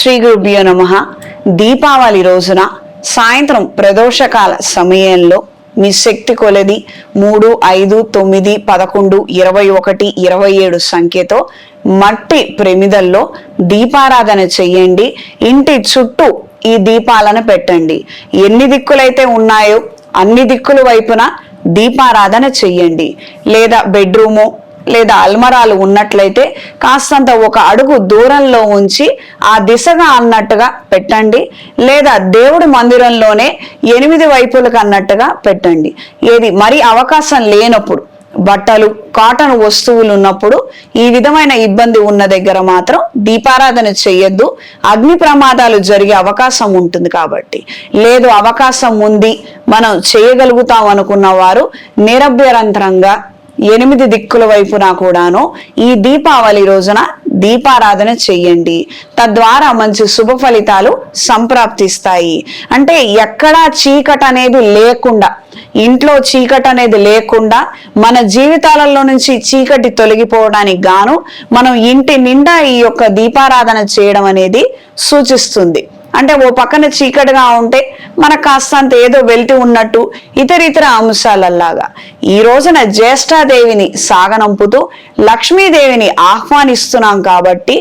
శ్రీ గురుభ్యో నమ. దీపావళి రోజున సాయంత్రం ప్రదోషకాల సమయంలో మీ శక్తి కొలది మూడు ఐదు తొమ్మిది పదకొండు ఇరవై ఒకటి ఇరవై ఏడు సంఖ్యతో మట్టి ప్రమిదల్లో దీపారాధన చెయ్యండి. ఇంటి చుట్టూ ఈ దీపాలను పెట్టండి. ఎన్ని దిక్కులైతే ఉన్నాయో అన్ని దిక్కుల వైపున దీపారాధన చెయ్యండి. లేదా బెడ్రూము లేదా అల్మరాలు ఉన్నట్లయితే కాస్తంత ఒక అడుగు దూరంలో ఉంచి ఆ దిశగా అన్నట్టుగా పెట్టండి లేదా దేవుడి మందిరంలోనే ఎనిమిది వైపులకు అన్నట్టుగా పెట్టండి. ఏది మరి అవకాశం లేనప్పుడు బట్టలు కాటన్ వస్తువులు ఉన్నప్పుడు ఈ విధమైన ఇబ్బంది ఉన్న దగ్గర మాత్రం దీపారాధన చేయొద్దు. అగ్ని ప్రమాదాలు జరిగే అవకాశం ఉంటుంది కాబట్టి. లేదు అవకాశం ఉంది మనం చేయగలుగుతాం అనుకున్న వారు నిరభ్యరంతరంగా ఎనిమిది దిక్కుల వైపున కూడాను ఈ దీపావళి రోజున దీపారాధన చెయ్యండి. తద్వారా మంచి శుభ ఫలితాలు సంప్రాప్తిస్తాయి. అంటే ఎక్కడా చీకట అనేది లేకుండా ఇంట్లో చీకటి అనేది లేకుండా మన జీవితాలలో నుంచి చీకటి తొలగిపోవడానికి గాను మనం ఇంటి నిండా ఈ యొక్క దీపారాధన చేయడం అనేది సూచిస్తుంది. అంటే ఓ పక్కన చీకటిగా ఉంటే మనకు కాస్తంత ఏదో వెళ్తూ ఉన్నట్టు ఇతర ఇతర అంశాలలాగా ఈ రోజున జ్యేష్ఠాదేవిని సాగనంపుతూ లక్ష్మీదేవిని ఆహ్వానిస్తున్నాం కాబట్టి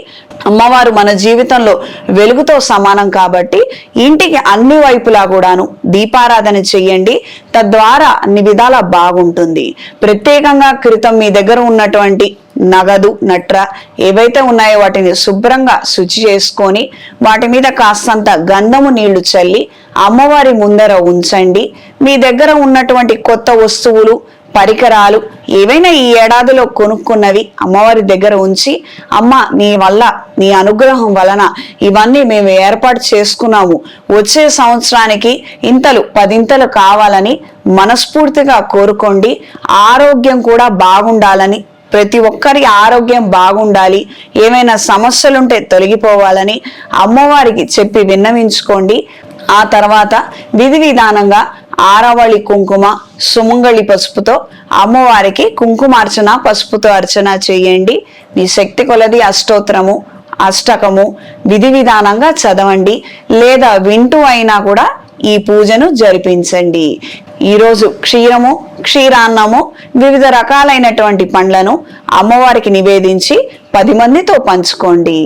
అమ్మవారు మన జీవితంలో వెలుగుతో సమానం కాబట్టి ఇంటికి అన్ని వైపులా కూడాను దీపారాధన చెయ్యండి. తద్వారా అన్ని విధాలా బాగుంటుంది. ప్రత్యేకంగా క్రితం మీ దగ్గర ఉన్నటువంటి నగదు నట్ర ఏవైతే ఉన్నాయో వాటిని శుభ్రంగా శుచి చేసుకొని వాటి మీద కాస్తంత గంధము నీళ్ళు చల్లి అమ్మవారి ముందర ఉంచండి. మీ దగ్గర ఉన్నటువంటి కొత్త వస్తువులు పరికరాలు ఏవైనా ఈ ఏడాదిలో కొనుక్కున్నవి అమ్మవారి దగ్గర ఉంచి అమ్మ నీ వల్ల నీ అనుగ్రహం వలన ఇవన్నీ మేము ఏర్పాటు చేసుకున్నాము. వచ్చే సంవత్సరానికి ఇంతలు పదింతలు కావాలని మనస్ఫూర్తిగా కోరుకోండి. ఆరోగ్యం కూడా బాగుండాలని ప్రతి ఒక్కరి ఆరోగ్యం బాగుండాలి. ఏమైనా సమస్యలుంటే తొలగిపోవాలని అమ్మవారికి చెప్పి విన్నవించుకోండి. ఆ తర్వాత విధి విధానంగా ఆరవళి కుంకుమ సుమంగళి పసుపుతో అమ్మవారికి కుంకుమార్చన పసుపుతో అర్చన చేయండి. మీ శక్తి కొలది అష్టోత్తరము అష్టకము విధి విధానంగా చదవండి. లేదా వింటూ అయినా కూడా ఈ పూజను జరిపించండి. ఈరోజు క్షీరము క్షీరాన్నము వివిధ రకాలైనటువంటి పండ్లను అమ్మవారికి నివేదించి పది మందితో పంచుకోండి.